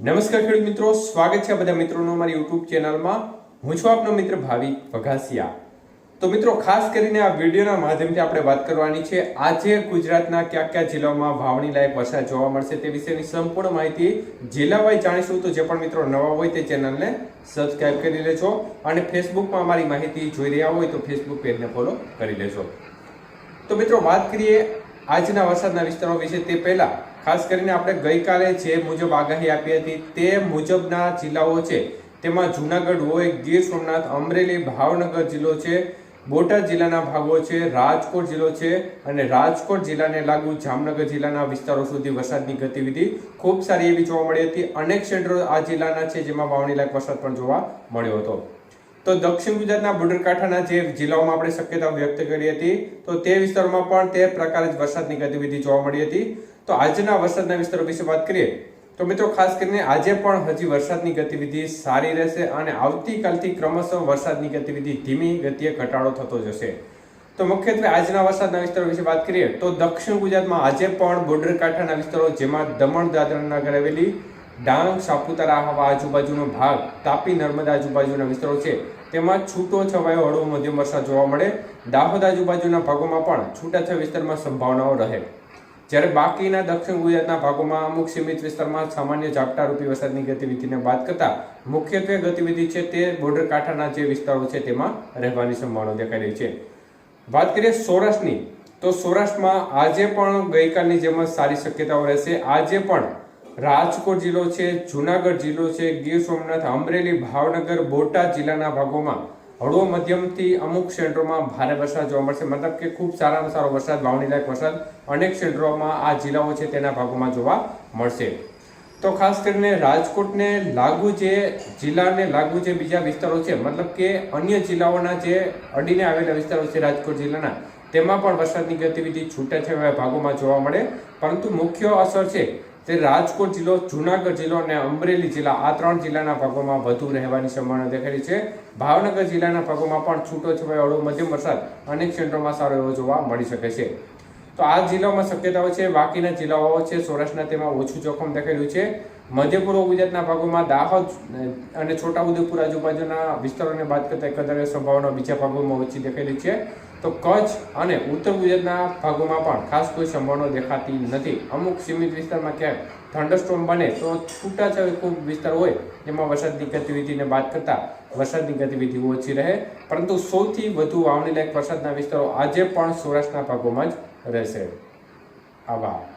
નમસ્કાર ખેડૂત મિત્રો, સ્વાગત છે બધા મિત્રોનો અમારી યુટ્યુબ ચેનલમાં. હું છું આપનો મિત્ર ભાવિક વઘાસિયા. તો મિત્રો, ખાસ કરીને આ વિડીયોના માધ્યમથી આપણે વાત કરવાની છે, આજે ગુજરાતના કયા કયા જિલ્લાઓમાં વાવણી લાયક વરસાદ જોવા મળશે તે વિશેની સંપૂર્ણ માહિતી જિલ્લાવાઇઝ જાણીશું. તો જે પણ મિત્રો નવા હોય તે ચેનલને સબસ્ક્રાઇબ કરી લેજો અને ફેસબુકમાં અમારી માહિતી જોઈ રહ્યા હોય તો ફેસબુક પેજને ફોલો કરી લેજો. તો મિત્રો, વાત કરીએ આજના વરસાદના વિસ્તારો વિશે. તે પહેલા ખાસ કરીને આપણે ગઈકાલે જે મુજબ આગાહી આપી હતી તે મુજબના જિલ્લાઓ છે. તેમાં જુનાગઢ હોય, ગીર સોમનાથ, અમરેલી, ભાવનગર જિલ્લો છે, બોટાદ જિલ્લાના ભાગો છે, રાજકોટ જિલ્લો છે અને રાજકોટ જિલ્લાને લાગુ જામનગર જિલ્લાના વિસ્તારો સુધી વરસાદની ગતિવિધિ ખૂબ સારી એવી જોવા મળી હતી. અનેક સેન્ટરો આ જિલ્લાના છે, જેમાં વાવણી લાયક વરસાદ પણ જોવા મળ્યો હતો. તો દક્ષિણ ગુજરાતના બોર્ડર કાંઠાના જે જિલ્લાઓમાં આપણે શક્યતા વ્યક્ત કરી હતી, તો તે વિસ્તારોમાં પણ તે પ્રકારે જ વરસાદની ગતિવિધિ જોવા મળી હતી. તો આજના વરસાદના વિસ્તારો વિશે વાત કરીએ, તો મિત્રો ખાસ કરીને આજે પણ હજી વરસાદની ગતિવિધિ સારી રહેશે અને આવતીકાલથી ક્રમશઃ વરસાદની ગતિવિધિ ધીમી ગતિએ ઘટાડો થતો જશે. તો મુખ્યત્વે આજના વરસાદના વિસ્તારો વિશે વાત કરીએ, તો દક્ષિણ ગુજરાતમાં આજે પણ બોર્ડર કાંઠાના વિસ્તારો જેમાં દમણ દાદરા નગર હવેલી ડાંગ, સાપુતારા હવા આજુબાજુનો ભાગ, તાપી, નર્મદા આજુબાજુના વિસ્તારો છે. તેમાં છૂટો છવાયો હળવો મધ્યમ વરસાદ જોવા મળે. દાહોદ આજુબાજુના ભાગોમાં પણ છૂટાછવાયા વિસ્તારમાં સંભાવનાઓ રહે. જ્યારે બાકીના દક્ષિણ ગુજરાતના ભાગોમાં અમુક સીમિત વિસ્તારમાં સામાન્ય ઝાપટારૂપી વરસાદની ગતિવિધિને વાત કરતાં, મુખ્યત્વે ગતિવિધિ છે તે બોર્ડર કાંઠાના જે વિસ્તારો છે તેમાં રહેવાની સંભાવના દેખાઈ રહી છે. વાત કરીએ સૌરાષ્ટ્રની, તો સૌરાષ્ટ્રમાં આજે પણ ગઈકાલની જેમ જ સારી શક્યતાઓ રહેશે. આજે પણ રાજકોટ જિલ્લો છે, જુનાગઢ જિલ્લો છે, ગીર સોમનાથ, અમરેલી, ભાવનગર, બોટાદ જિલ્લાના ભાગોમાં હળવો મધ્યમથી અમુક ક્ષેત્રોમાં ભારે વરસાદ જોવા મળશે. મતલબ કે ખૂબ સારામાં સારો વરસાદ, વાવણીલાયક વરસાદ અનેક ક્ષેત્રોમાં આ જિલ્લાઓ છે તેના ભાગોમાં જોવા મળશે. તો ખાસ કરીને રાજકોટને લાગુ જે જિલ્લાને લાગુ જે બીજા વિસ્તારો છે, મતલબ કે અન્ય જિલ્લાઓના જે અડીને આવેલા વિસ્તારો છે રાજકોટ જિલ્લાના, તેમાં પણ વરસાદની ગતિવિધિ છૂટાછવાયા ભાગોમાં જોવા મળે. પરંતુ મુખ્ય અસર છે તે રાજકોટ જિલ્લો, જુનાગઢ જિલ્લો અને અમરેલી જિલ્લા આ ત્રણ જિલ્લાના ભાગોમાં વધુ રહેવાની સંભાવના દેખાઈ છે. ભાવનગર જિલ્લાના ભાગોમાં પણ છૂટો છવાયો મધ્યમ વરસાદ અનેક ક્ષેત્રોમાં સારો એવો જોવા મળી શકે છે. તો આ જિલ્લાઓમાં શક્યતાઓ છે, બાકીના જિલ્લાઓ છે, સૌરાષ્ટ્રના તેમાં ઓછું જોખમ દેખાયેલું છે. મધ્ય પૂર્વ ગુજરાતના ભાગોમાં દાહોદ અને છોટાઉદેપુર આજુબાજુના વિસ્તારોને બાદ કરતા એકંદરે સંભાવના બીજા ભાગોમાં ઓછી દેખાયેલી છે. તો કચ્છ અને ઉત્તર ગુજરાતના ભાગોમાં પણ ખાસ કોઈ સંભાવના દેખાતી નથી. અમુક સીમિત વિસ્તારમાં ક્યાંક થંડરસ્ટોમ બને તો છૂટાછવાયો ખૂબ વિસ્તાર હોય, જેમાં વરસાદની ગતિવિધિને બાદ કરતા વરસાદની ગતિવિધિ ઓછી રહે. પરંતુ સૌથી વધુ વાવણી લાયક વરસાદના વિસ્તારો આજે પણ સૌરાષ્ટ્રના ભાગોમાં જ રહેશે આભાર.